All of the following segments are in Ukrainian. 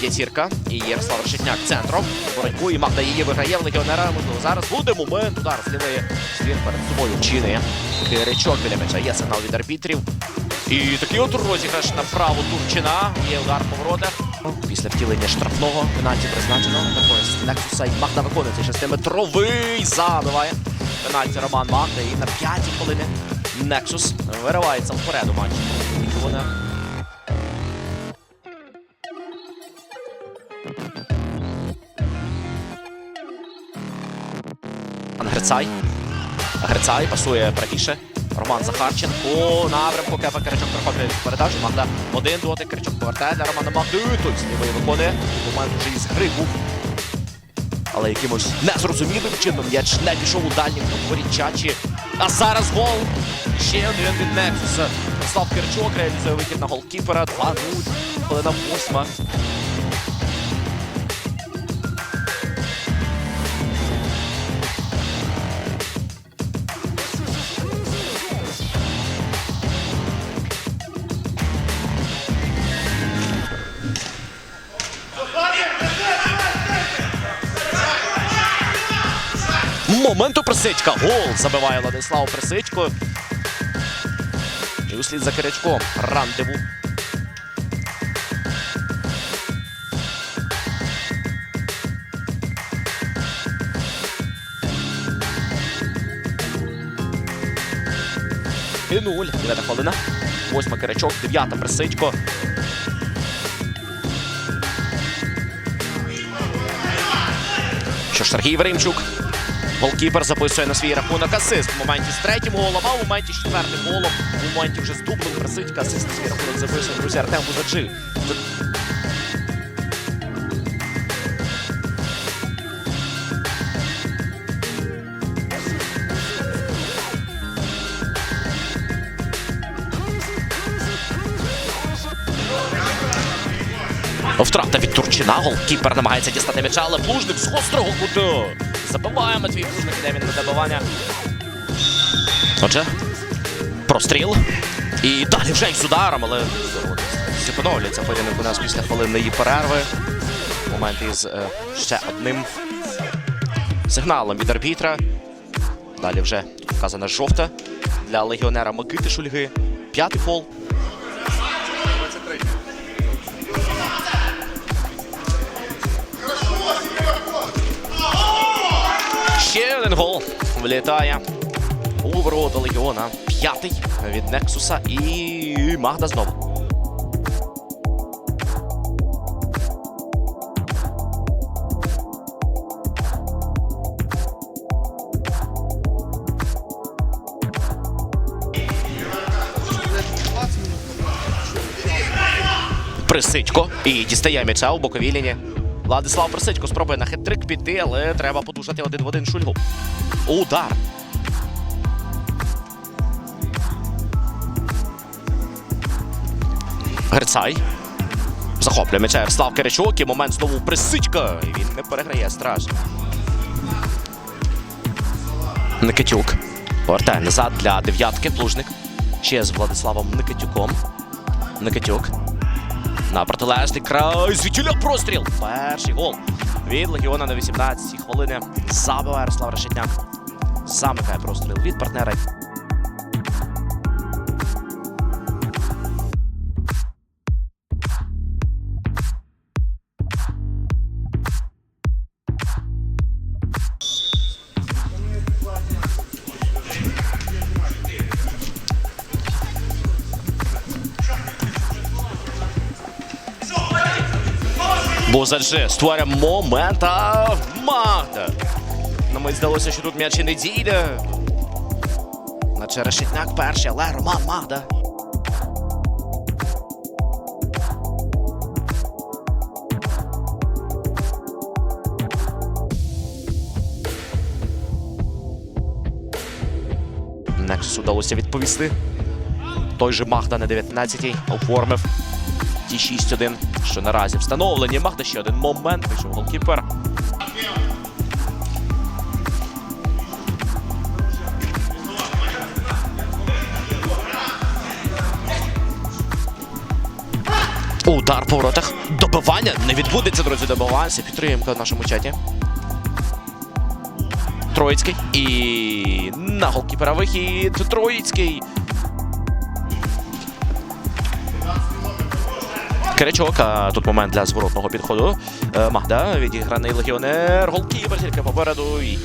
П'ятірка. І Ярослав Решетняк центром. Боротьбу і Магда її виграє в легіонера. Можливо, зараз буде момент. Удар з лівої перед собою вчини. Киричок біля м'яча. Є сигнал від арбітрів. І такий от розіграш на праву Турчина. Є удар по воротах. Після втілення штрафного пенальті призначено. Також Нексуса і Магда виконує цей шестиметровий. Забиває. Пенальті Роман Магда. І на п'ятій хвилини Нексус виривається вперед у матчі. Грицай. Грицай пасує правіше. Роман Захарченко. Напрямку Кепа Киричок проходить передачу. Магда один дотик. Киричок повертає для Романа Магди. З лівої виконує. Момент вже із гри був. Але якимось незрозумілим чином м'яч не пішов у дальніх Чачі. А зараз гол. Ще один від Нексуса. Слав Киричок реалізує вихід на голкіпера. 2-0. Хвилина восьма. Моменту Присидька. Гол забиває Владислав Присидько. І услід за Кирячком. Рандеву. І нуль. Дев'ята хвилина. Восьма Кирячок, дев'ята Присидько. Що ж, Сергій Веримчук. Голкіпер записує на свій рахунок асист в моменті з третім голом, а в моменті з четвертим голом. В моменті вже з дублем Присидька асист на свій рахунок записує друзі Артем Бузаджи. Втрата від Турчина. Голкіпер намагається дістати м'яча, але плужник з гострого куту. Забиває Матвій Плужник, іде він на добивання. Отже, простріл. І далі вже із ударом, але всі поновлюється поєдинок у нас після хвилинної перерви. Момент із е, ще одним сигналом від арбітра. Далі вже вказана жовта для легіонера Микити Шульги. П'ятий фол. Ще один гол влітає у ворота Легіона. П'ятий від Нексуса і Магда знову. Присидько і дістає м'яча у боковій лінії. Владислав Присидько спробує на хет-трик піти, але треба подушати один в один шульгу. Удар. Грицай. Захоплює м'яча Ярослав Киричок і момент знову Присидька. І він не переграє страж. Никитюк. Повертає назад для дев'ятки. Плужник. Ще з Владиславом Никитюком. Никитюк. На протилежний край. Звідтіля простріл. Перший гол від Легіона на 18-й хвилини. Забиває Ярослав Решетняк. Замикає простріл від партнера. Бузаджи створює момент, Магда. Ну, мені здалося, що тут м'яч і не дійде. Наче Решетняк перший, але Роман Магда. Нексусу вдалося відповісти. Той же Магда на 19-й оформив ті 6-1, що наразі встановлені. Магда ще один момент. Вийшов голкіпер. Удар по воротах. Добивання не відбудеться, друзі. Добиваємося. Підтримка в нашому чаті. Троїцький. І на голкіпера вихід. Троїцький. Киричок, а тут момент для зворотного підходу. Е, Магда, відіграний легіонер. Голкіпер тільки попереду. І...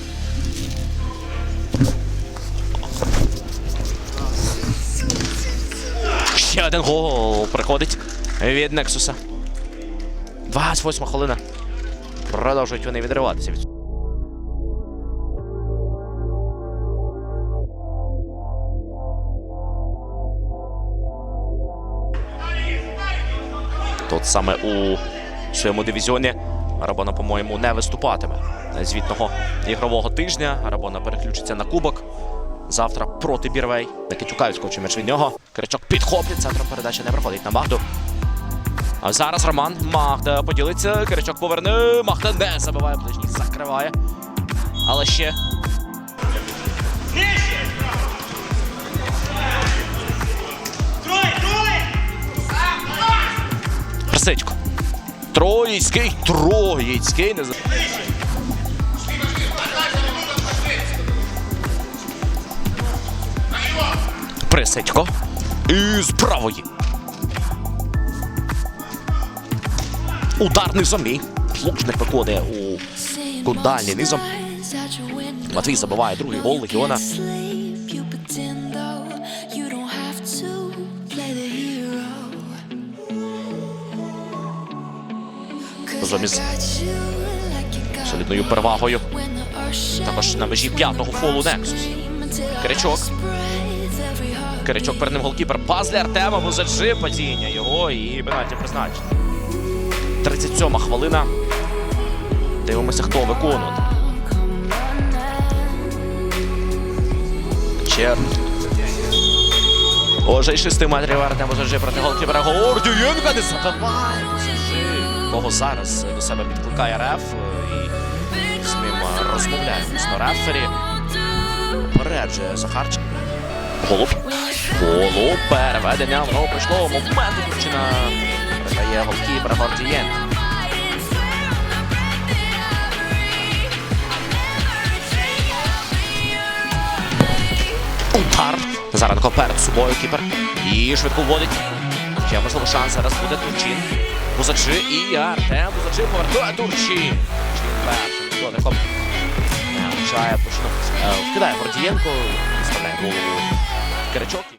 Ще один гол приходить від Нексуса. 28 хвилина. Продовжують вони відриватися від. Тут саме у своєму дивізіоні Рабона, по-моєму, не виступатиме звітного ігрового тижня. Рабона переключиться на кубок. Завтра проти Бірвей. Никитюка відскочив м'яч від нього. Кричок підхоплює. Центром передачі не проходить на Магду. А зараз Роман Магда поділиться. Кричок поверне. Магда не забиває ближній, закриває. Але ще. Присичко. Троїцький, Троїцький. Не... за- І з правої. Удар низом Лучник виконує у Кудальний низом. Матвій забиває другий гол легіона. Разом із солідною перевагою. Також на межі п'ятого фолу Нексус. Кричок. Киричок перед ним голкіпер. Пас для Артема Музаджи. Падіння його і пенальті призначено. 37 хвилина. Дивимося, хто виконує. Чер. Уже й 6 метрів Артем Музаджи проти голкіпера. Гордієнка не забиває. Музаджи. Кого зараз до себе підкликає реф і з ним розмовляє. Звісно, рефері. Попереджує Захарченко. Голуб. Голуб. Переведення. Воно прийшло. Момент дівчина. Передає голкіпер Гордієн. Удар. Заранко перед собою кіпер. І швидко вводить. Ще можливо шанс зараз буде Турчин. Бузачи і Артем. Бузачи повертає Турчі. Першим дотиком. Вкидає Гордієнко. Вставляє голову. Киричок.